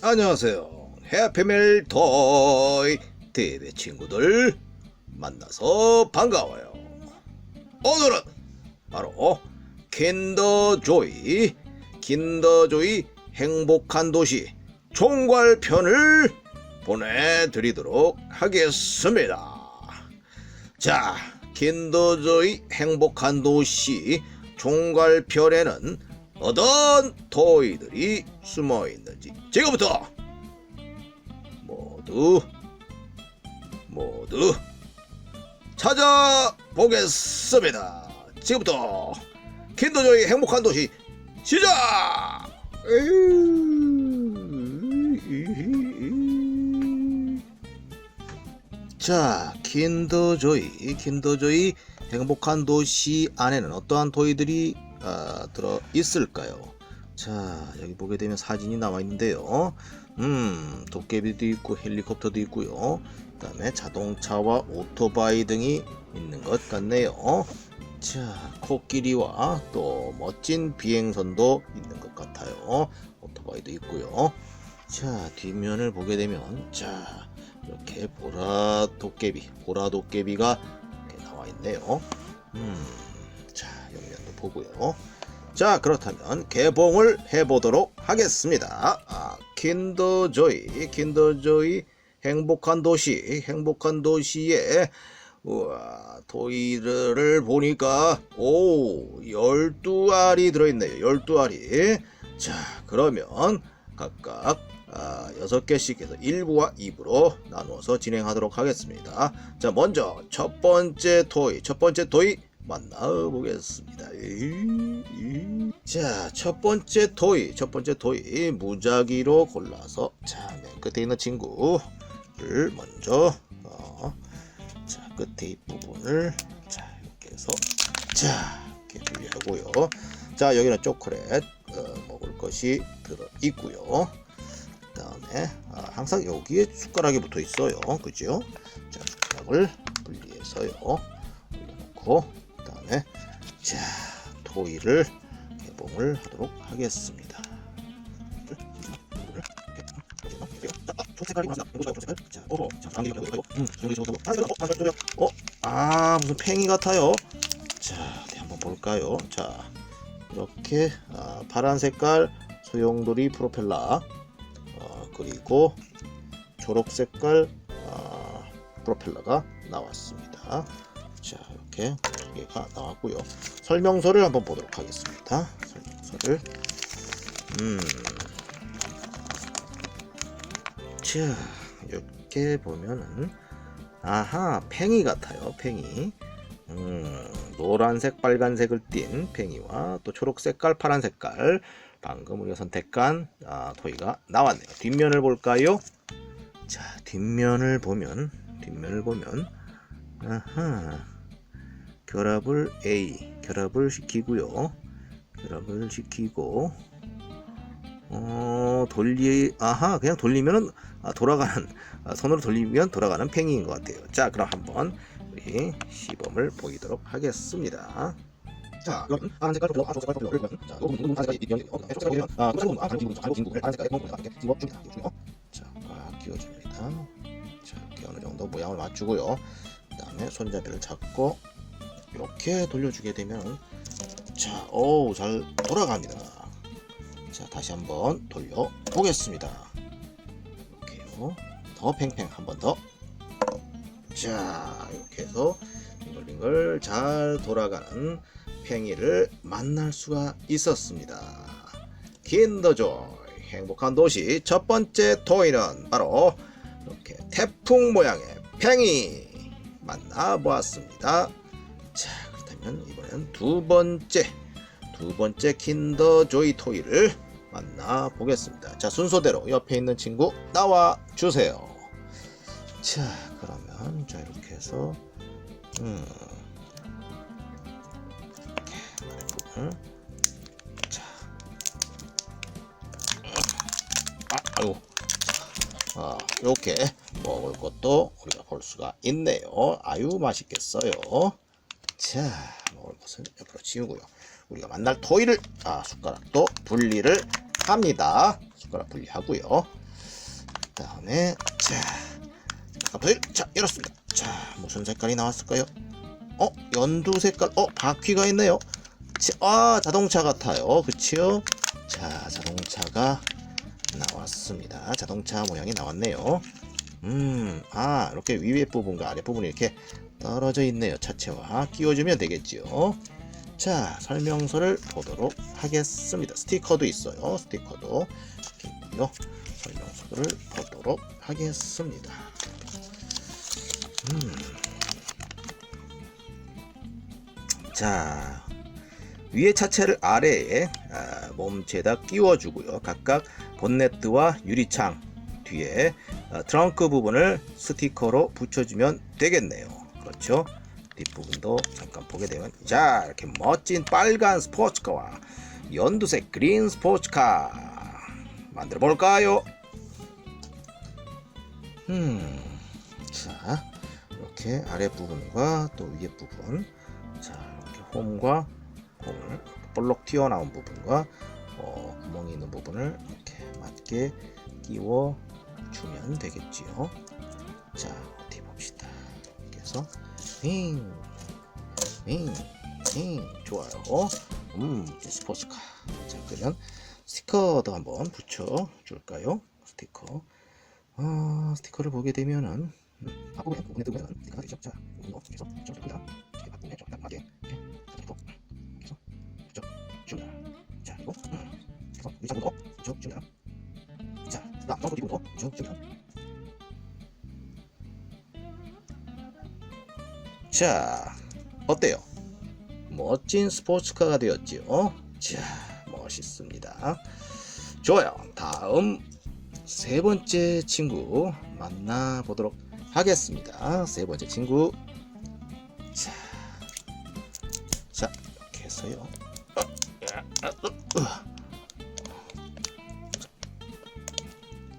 안녕하세요. 해피밀 토이 TV 친구들 만나서 반가워요. 오늘은 바로 킨더조이 킨더조이 행복한 도시 총괄편을 보내드리도록 하겠습니다. 자, 킨더조이 행복한 도시 총괄편에는 어떤 토이들이 숨어 있는지 지금부터 모두 모두 찾아보겠습니다. 지금부터 킨더조이 행복한 도시 시작! 자, 킨더조이, 킨더조이 행복한 도시 안에는 어떠한 토이들이 아, 들어 있을까요? 자, 여기 보게 되면 사진이 나와 있는데요. 음, 도깨비도 있고 헬리콥터도 있고요. 그 다음에 자동차와 오토바이 등이 있는 것 같네요. 자, 코끼리와 또 멋진 비행선도 있는 것 같아요. 오토바이도 있고요. 자, 뒷면을 보게 되면 자, 이렇게 보라 도깨비, 보라 도깨비가 이렇게 나와 있네요. 음, 보고요. 자, 그렇다면 개봉을 해보도록 하겠습니다. 아, 킨더조이, 킨더조이 행복한 도시, 행복한 도시에 우와, 토이를 보니까 오, 12알이 들어있네요. 12알이. 자, 그러면 각각 아, 6개씩 해서 1부와 2부로 나누어서 진행하도록 하겠습니다. 자, 먼저 첫 번째 토이, 첫 번째 토이 만나보겠습니다. 자, 첫 번째 토이, 첫 번째 토이 무작위로 골라서 자, 맨 끝에 있는 친구를 먼저 어, 자, 끝에 이 부분을 자, 이렇게 해서 자, 이렇게 분리하고요. 자, 여기는 초콜릿 어, 먹을 것이 들어 있고요. 그다음에 아, 항상 여기에 숟가락이 붙어 있어요. 그죠? 자, 숟가락을 분리해서요. 올려놓고 그 다음에 자, 토이를 개봉을 하도록 하겠습니다. 어, 아, 무슨 팽이 같아요. 자, 네, 한번 볼까요? 자, 이렇게 아, 파란 색깔 소용돌이 프로펠러 어, 그리고 초록 색깔 아, 프로펠러가 나왔습니다. 자 이렇게 두 개가 나왔고요. 설명서를 한번 보도록 하겠습니다. 설명서를 음, 자 이렇게 보면은 아하 팽이 같아요. 팽이. 음, 노란색, 빨간색을 띤 팽이와 또 초록 색깔, 파란 색깔 방금 우리가 선택한 아, 토이가 나왔네요. 뒷면을 볼까요? 자, 뒷면을 보면 뒷면을 보면 아하 결합을 A 결합을 시키고요. 결합을 시키고 어 돌리 아하 그냥 돌리면은 아, 돌아가는 아, 손으로 돌리면 돌아가는 팽이인 것 같아요. 자, 그럼 한번 우리 시범을 보이도록 하겠습니다. 자, 그럼 파란 색깔 프로펠러, 아, 색깔 프로펠러, 자, 요 부분, 요 부분 파란 색깔 뒷면이 어, 색깔 보면 아, 초록 부분, 아, 다른 부분, 알고 진구를 파란 색깔에 넣고 이렇게 집어 줍니다. 끼워주고요. 자, 꽉 끼워 줍니다. 자, 이렇게 어느 정도 모양을 맞추고요. 그다음에 손잡이를 잡고 이렇게 돌려주게 되면 자, 어우, 잘 돌아갑니다. 자, 다시 한번 돌려 보겠습니다. 이렇게요. 더 팽팽 한 번 더. 자, 이렇게 해서 빙글빙글 잘 돌아가는 팽이를 만날 수가 있었습니다. 킨더조이 행복한 도시 첫 번째 토이는 바로 이렇게 태풍 모양의 팽이 만나보았습니다. 자, 그렇다면 이번엔 두 번째 두 번째 킨더 조이 토이를 만나 보겠습니다. 자, 순서대로 옆에 있는 친구 나와 주세요. 자, 그러면 자 이렇게 해서 음. 자. 아, 아이고. 자, 아, 이렇게 먹을 것도 우리가 볼 수가 있네요. 아유, 맛있겠어요. 자, 먹을 것은 옆으로 치우고요. 우리가 만날 토이를 아, 숟가락도 분리를 합니다. 숟가락 분리하고요. 그 다음에 자 깜빡이 자 열었습니다. 자 무슨 색깔이 나왔을까요? 어 연두 색깔 어 바퀴가 있네요. 자, 아 자동차 같아요. 그치요? 자 자동차가 나왔습니다. 자동차 모양이 나왔네요. 음, 아, 이렇게 위에 부분과 아래 부분이 이렇게 떨어져 있네요. 차체와 끼워주면 되겠지요. 자, 설명서를 보도록 하겠습니다. 스티커도 있어요. 스티커도 있고요. 설명서를 보도록 하겠습니다. 음. 자, 위에 차체를 아래에 아, 몸체에다 끼워주고요. 각각 본네트와 유리창 뒤에 아, 트렁크 부분을 스티커로 붙여주면 되겠네요. 그렇죠? 뒷부분도 잠깐 보게 되면 자 이렇게 멋진 빨간 스포츠카와 연두색 그린 스포츠카 만들어 볼까요? 음, 자 이렇게 아래 부분과 또 위에 부분 자 이렇게 홈과 홈을 볼록 튀어나온 부분과 어, 구멍이 있는 부분을 이렇게 맞게 끼워 주면 되겠지요. 자, 어디 봅시다. 이렇게 해서 윙, 윙, 윙, 좋아요. 음, 스포츠카. 자, 그러면 스티커도 한번 붙여 줄까요? 스티커. 어, 스티커를 보게 되면은 음, 바꾸면 부분에 뜨면 스티커가 되죠. 자, 이거 계속 줍니다. 이렇게 바꾸면 좀 딱하게 이렇게 그리고 계속 쭉 줍니다. 자, 그리고 음, 계속 위쪽으로 쭉 줍니다. 자, 다음 또 뒤로 쭉 줍니다. 자, 어때요? 멋진 스포츠카가 되었지요? 자, 멋있습니다. 좋아요. 다음 세 번째 친구 만나보도록 하겠습니다. 세 번째 친구. 자, 자, 이렇게 해서요. 어, 야, 아, 어, 어.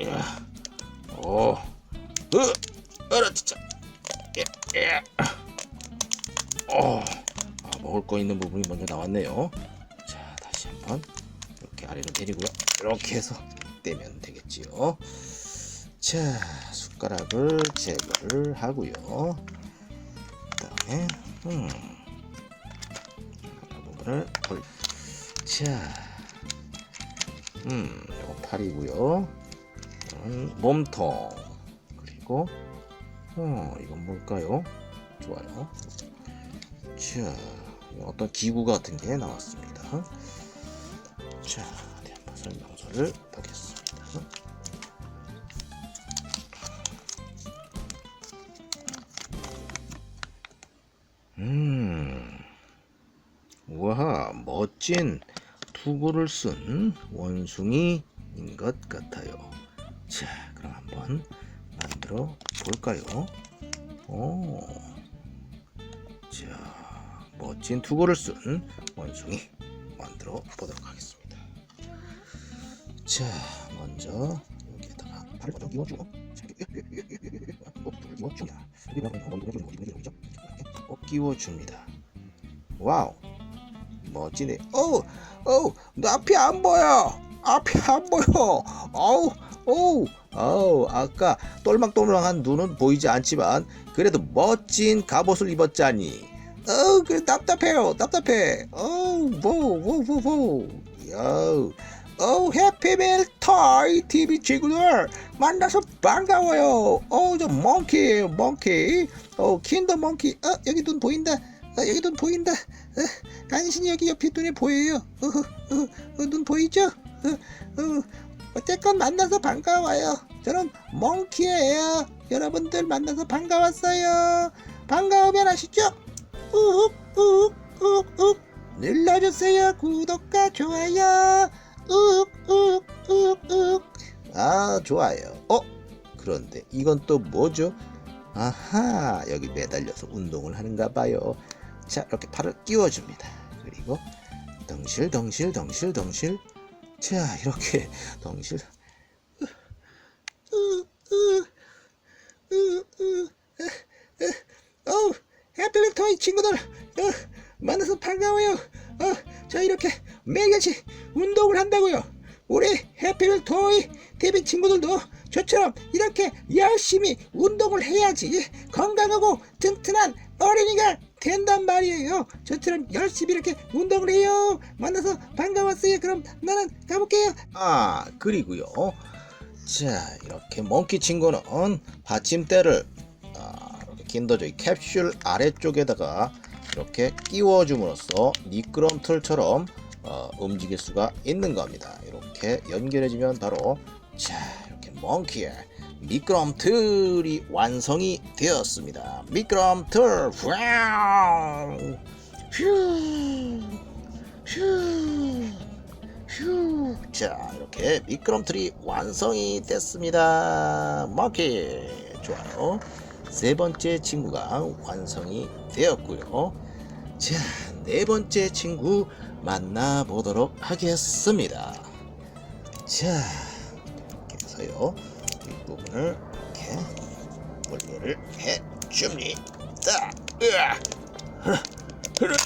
야, 오, 으, 이렇게 해서 떼면 되겠지요. 자, 숟가락을 제거를 하고요. 그 다음에 음, 이 부분을 돌. 자, 음, 이거 팔이고요. 이건 몸통 그리고 어, 이건 뭘까요? 좋아요. 자, 어떤 기구 같은 게 나왔습니다. 자, 설명서를 보겠습니다. 음, 우와, 멋진 투구를 쓴 원숭이인 것 같아요. 자, 그럼 한번 만들어 볼까요? 오. 자, 멋진 투구를 쓴 원숭이 만들어 보도록 하겠습니다. 자, 먼저 여기에다가 팔을 먼저 끼워주고, 어, 불을 끼워줍니다. 꼭 끼워줍니다. 와우, 멋지네. 어우, 어우, 나 앞이 안 보여. 앞이 안 보여. 어우, 어우, 어우, 아까 똘망똘망한 눈은 보이지 않지만 그래도 멋진 갑옷을 입었자니. 어우, 그 답답해요. 답답해. 어우, 뭐, 뭐, 뭐, 뭐. 야우. 어우, 해피밀 토이 TV 친구들 만나서 반가워요. 어우, 저 몽키, 몽키. 어, 킨더 몽키. 어, 여기 눈 보인다. 어, 여기 눈 보인다. 어, 간신히 여기 옆에 눈에 보여요. 어, 어, 어, 눈 보이죠? 어, 어, 어쨌건 만나서 반가워요. 저는 몽키예요. 여러분들 만나서 반가웠어요. 반가우면 아시죠? 욱, 욱, 욱, 욱. 눌러주세요. 구독과 좋아요. 욱. 아, 좋아요. 어? 그런데 이건 또 뭐죠? 아하, 여기 매달려서 운동을 하는가 봐요. 자, 이렇게 팔을 끼워줍니다. 그리고 덩실, 덩실, 덩실, 덩실. 자, 이렇게 덩실. 어우, 토이 친구들, 어, 만나서 반가워요. 어, 저 이렇게 매일같이 운동을 한다고요. 우리 친구들도 저처럼 이렇게 열심히 운동을 해야지 건강하고 튼튼한 어린이가 된단 말이에요. 저처럼 열심히 이렇게 운동을 해요. 만나서 반가웠어요. 그럼 나는 가볼게요. 아 그리고요 자 이렇게 몽키 친구는 받침대를 아, 이렇게 킨더조이 캡슐 아래쪽에다가 이렇게 끼워줌으로써 미끄럼틀처럼 어, 움직일 수가 있는 겁니다 이렇게 연결해주면 바로 자 이렇게 몽키의 미끄럼틀이 완성이 되었습니다 미끄럼틀 와우 휴휴 휴. 자, 이렇게 미끄럼틀이 완성이 됐습니다. 마키. 좋아요. 세 번째 친구가 완성이 되었고요. 자, 네 번째 친구 만나보도록 하겠습니다. 자, 이렇게 해서요. 뒷부분을 이렇게 분리를 해줍니다. 으아!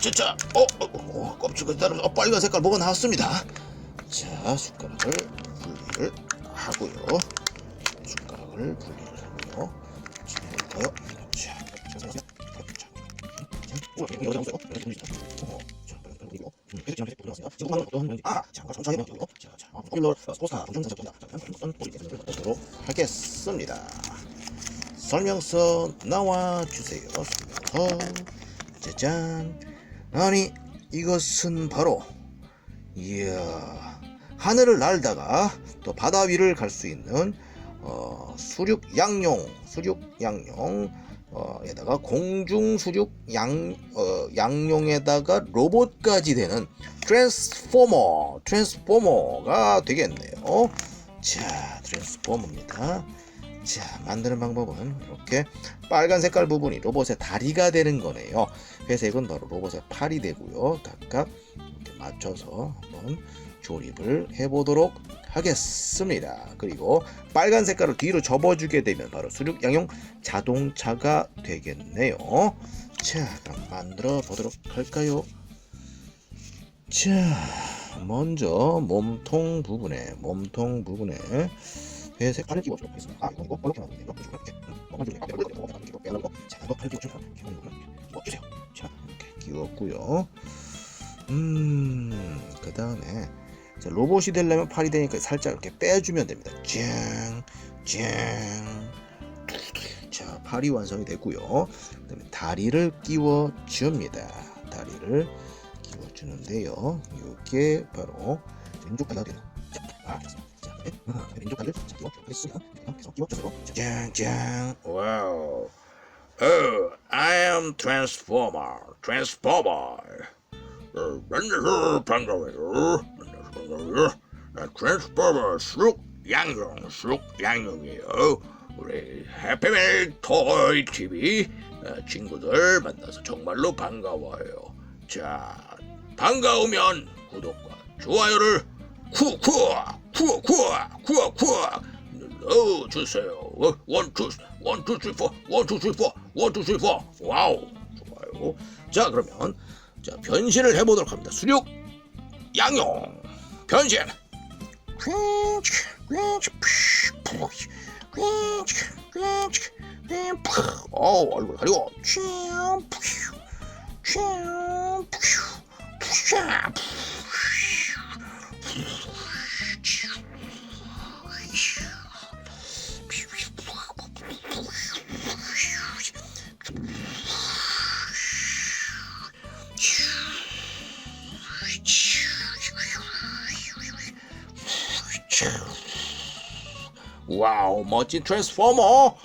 진짜, 어, 어, 어, 껍질까지 따르어 빨간 색깔 뭐가 나왔습니다. 자, 숟가락을 분리를 하고요. 숟가락을 분리를 하고요. 자, 볼까요? 자, 자, 자, 자, 자, 우와, 여기 어디 나오세요? 여기 분리 좀. 어, 자, 빨리 빨리 어떤 아, 하겠습니다. 설명서 나와 주세요. 설명서. 짜잔. 아니, 이것은 바로 이야 하늘을 날다가 또 바다 위를 갈 수 있는 어, 수륙 양용 수륙 양용 어, 에다가 공중 수륙 양 어, 양용에다가 로봇까지 되는 트랜스포머 트랜스포머가 되겠네요. 자 트랜스포머입니다. 자 만드는 방법은 이렇게 빨간 색깔 부분이 로봇의 다리가 되는 거네요. 회색은 바로 로봇의 팔이 되고요. 각각 이렇게 맞춰서 한번 조립을 해보도록 하겠습니다. 그리고 빨간 색깔을 뒤로 접어주게 되면 바로 수륙 양용 자동차가 되겠네요. 자, 그럼 만들어 보도록 할까요? 자, 먼저 몸통 부분에 몸통 부분에 회색 팔을 끼워 주도록 하겠습니다. 아, 이거 이거 이렇게 나오네요. 이렇게 이렇게 먹어주고 이렇게 먹어주고 이렇게 빼고 자, 이거 팔 끼워주면 이렇게 끼워주세요. 자, 이렇게 끼웠고요. 음, 그 다음에 로봇이 되려면 팔이 되니까 살짝 이렇게 빼주면 됩니다. 짱, 짱. 자, 팔이 완성이 됐고요. 그다음에 다리를 끼워 줍니다. 다리를 끼워 주는데요. 이게 바로 왼쪽 다리가 되는. 자, 아, 됐습니다. 자, 네. 아, 왼쪽 다리를 자, 끼워 주겠습니다. 계속 끼워줘서 짱, 짱. 와우. Oh, I am Transformer. Transformer. 어, 만나서 반가워요. 트랜스포머 쑥 양용 쑥 양용이에요. 우리 해피밀 토이 TV 어, 친구들 만나서 정말로 반가워요. 자, 반가우면 구독과 좋아요를 쿠쿠아 쿠쿠아 쿠쿠아 눌러주세요. 어, 원투 원투 쓰리 포 원투 쓰리 포 원투 쓰리 포 와우 좋아요. 자 그러면 자 변신을 해보도록 합니다. 수륙 양용 변신. 어 얼굴 가리고 와우 멋진 트랜스포머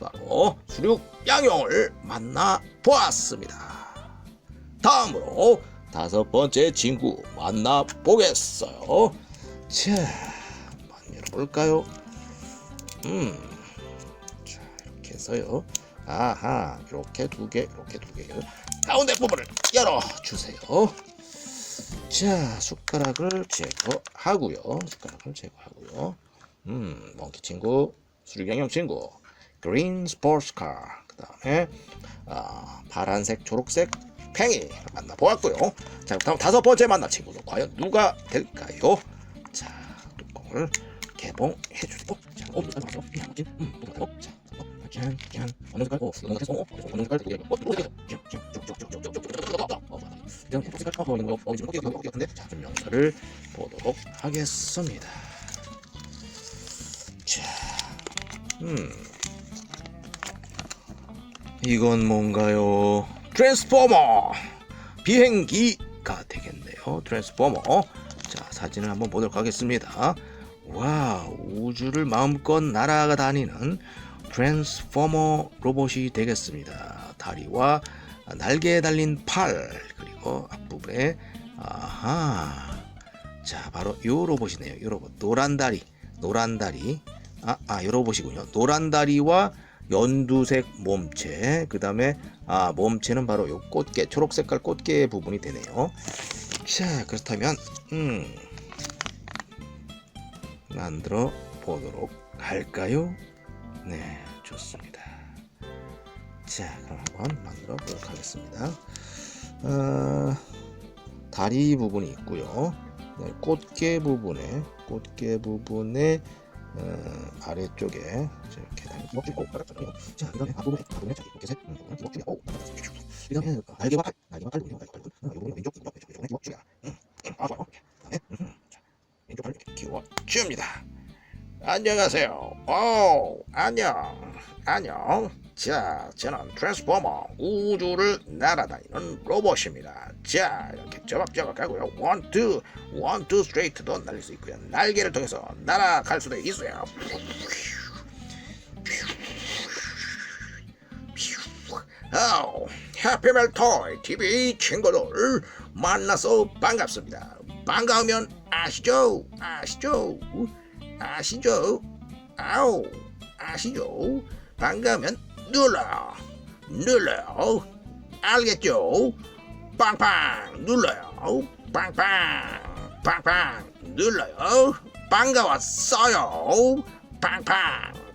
바로 수륙 양용을 만나 보았습니다. 다음으로 다섯 번째 친구 만나 보겠어요. 자, 한번 열어볼까요? 음, 자 이렇게 해서요. 아하, 이렇게 두 개, 이렇게 두 개. 가운데 부분을 열어 주세요. 자, 숟가락을 제거하고요. 숟가락을 제거하고요. 음, 몽키 친구, 수륙양용 친구, 그린 스포츠카, 그 다음에 아, 파란색, 초록색 팽이 만나보았고요. 자, 다음 다섯 번째 만날 친구는 과연 누가 될까요? 자, 뚜껑을 개봉해 주고 자, 어, 색깔. 음. 음, 또 나왔어. 자, 어, 짠, 짠. 어느 색깔? 어, 어느 색깔? 어, 어느 색깔? 어, 또 색깔. 쭉, 쭉, 쭉, 쭉, 쭉, 쭉, 쭉, 쭉, 쭉, 쭉, 쭉. 어, 맞아. 이런 또 색깔 어, 이런 거 어, 이제 꽃게 같은 꽃게 같은데. 자, 설명서를 보도록 하겠습니다. 자, 음, 이건 뭔가요? 트랜스포머 비행기가 되겠네요. 트랜스포머. 자, 사진을 한번 보도록 하겠습니다. 와, 우주를 마음껏 날아다니는 트랜스포머 로봇이 되겠습니다. 다리와 날개에 달린 팔 그리고 앞부분에 아하. 자, 바로 요 로봇이네요. 요 로봇. 노란 다리, 노란 다리. 아, 아, 요 로봇이군요. 노란 다리와 연두색 몸체, 그 다음에 아 몸체는 바로 요 꽃게, 초록 색깔 꽃게 부분이 되네요. 자 그렇다면 음 만들어 보도록 할까요? 네, 좋습니다. 자 그럼 한번 만들어 보도록 하겠습니다. 어, 다리 부분이 있고요. 네, 꽃게 부분에 꽃게 부분에 어, 아래쪽에 자, 이렇게 깔았잖아요. 자, 그다음에 앞부분에 앞부분에 자, 이렇게 색 먹주가 오, 그다음에 날개와 팔, 날개와 팔, 날개와 팔, 어, 요거는 왼쪽, 왼쪽, 왼쪽, 먹주가. 음, 음, 아. 그다음에 음, 자, 왼쪽 팔 이렇게 키워 줍니다. 안녕하세요. 오, 안녕, 안녕. 자, 저는 트랜스포머 우주를 날아다니는 로봇입니다. 자, 이렇게 저박저박 하고요. 원, 투, 원, 투 스트레이트도 날릴 수 있고요. 날개를 통해서 날아갈 수도 있어요. 오, 해피멜 토이 TV 친구들 만나서 반갑습니다. 반가우면 아시죠? 아시죠? 아시죠? 아우, 아시죠? 반가우면 눌러요. 눌러요. 알겠죠? 빵빵 눌러요. 빵빵, 빵빵 눌러요. 반가웠어요. 팡팡,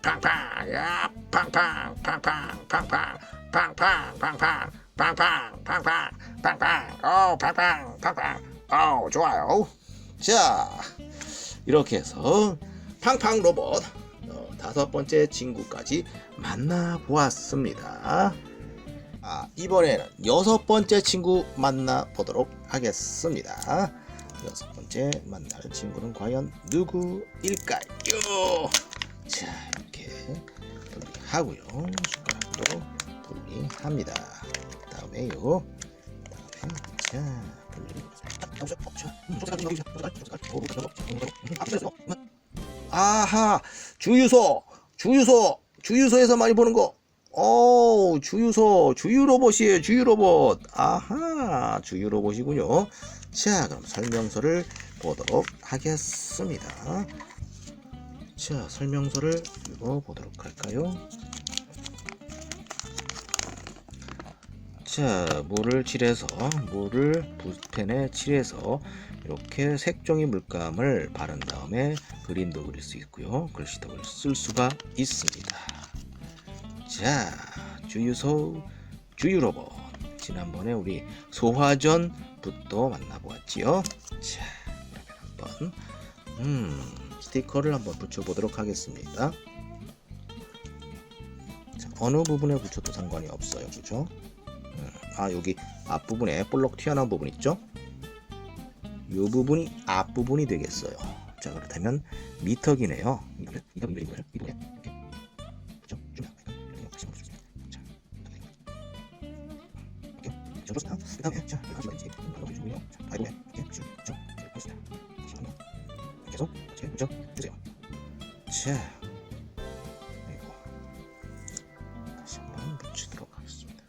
팡팡, 야, 팡팡, 팡팡, 팡팡, 팡팡, 팡팡, 팡팡, 팡팡, 팡팡, 어, 팡팡, 팡팡, 어, 좋아요. 자, 이렇게 해서 팡팡 로봇 어, 다섯 번째 친구까지 만나보았습니다. 아, 이번에는 여섯 번째 친구 만나보도록 하겠습니다. 여섯 번째 만날 친구는 과연 누구일까요? 자, 이렇게 분리하고요. 숟가락으로 분리합니다. 다음에요. 다음에 자, 분리. 아하, 주유소, 주유소, 주유소에서 많이 보는 거. 오, 주유소, 주유 로봇이에요, 주유 로봇. 아하, 주유 로봇이군요. 자, 그럼 설명서를 보도록 하겠습니다. 자, 설명서를 읽어보도록 할까요? 자, 물을 칠해서, 물을 붓펜에 칠해서 이렇게 색종이 물감을 바른 다음에 그림도 그릴 수 있고요. 글씨도 쓸 수가 있습니다. 자, 주유소 주유로봇. 지난번에 우리 소화전 붓도 만나보았지요. 자, 그러면 한번 음, 스티커를 한번 붙여보도록 하겠습니다. 자, 어느 부분에 붙여도 상관이 없어요. 그죠? 음, 아, 여기 앞부분에 볼록 튀어나온 부분 있죠? 이 부분이 앞부분이 되겠어요. 자, 그렇다면 미터기네요. 이거를, 이거, 이거, 이거 그 다음에, 자, 넣어주시고요. 자, 다이브에 이렇게 쭉, 쭉, 쭉, 보겠습니다. 다시 한번. 계속, 이렇게, 그죠? 주세요. 자, 그리고 다시 한번 붙이도록 하겠습니다.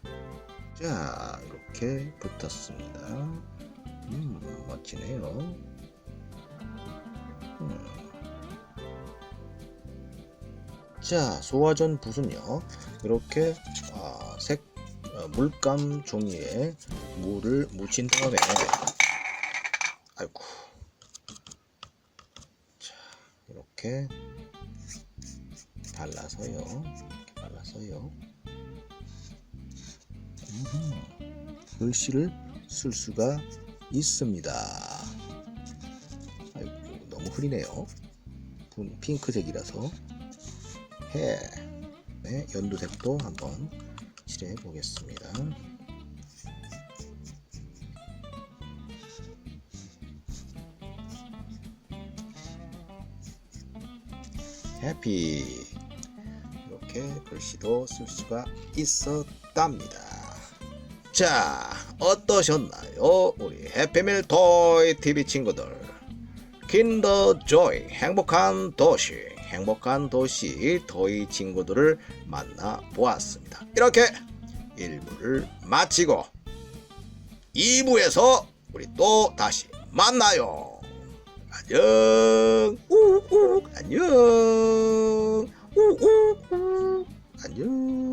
자, 이렇게 붙었습니다. 음, 멋지네요. 음. 자, 소화전 붓은요, 이렇게 아, 색 어, 물감 종이에 물을 묻힌 다음에, 아이고, 자, 이렇게 발라서요, 이렇게 발라서요. 음, 글씨를 쓸 수가 있습니다. 아이고 너무 흐리네요. 분- 핑크색이라서 해. 네, 연두색도 한번 칠해 보겠습니다. 해피 이렇게 글씨도 쓸 수가 있었답니다. 자, 어떠셨나요? 우리 해피밀 토이 TV 친구들. 킨더 조이 행복한 도시 행복한 도시 토이 친구들을 만나 보았습니다. 이렇게 1부를 마치고 2부에서 우리 또 다시 만나요. 안녕. 우우 안녕. 우우 안녕.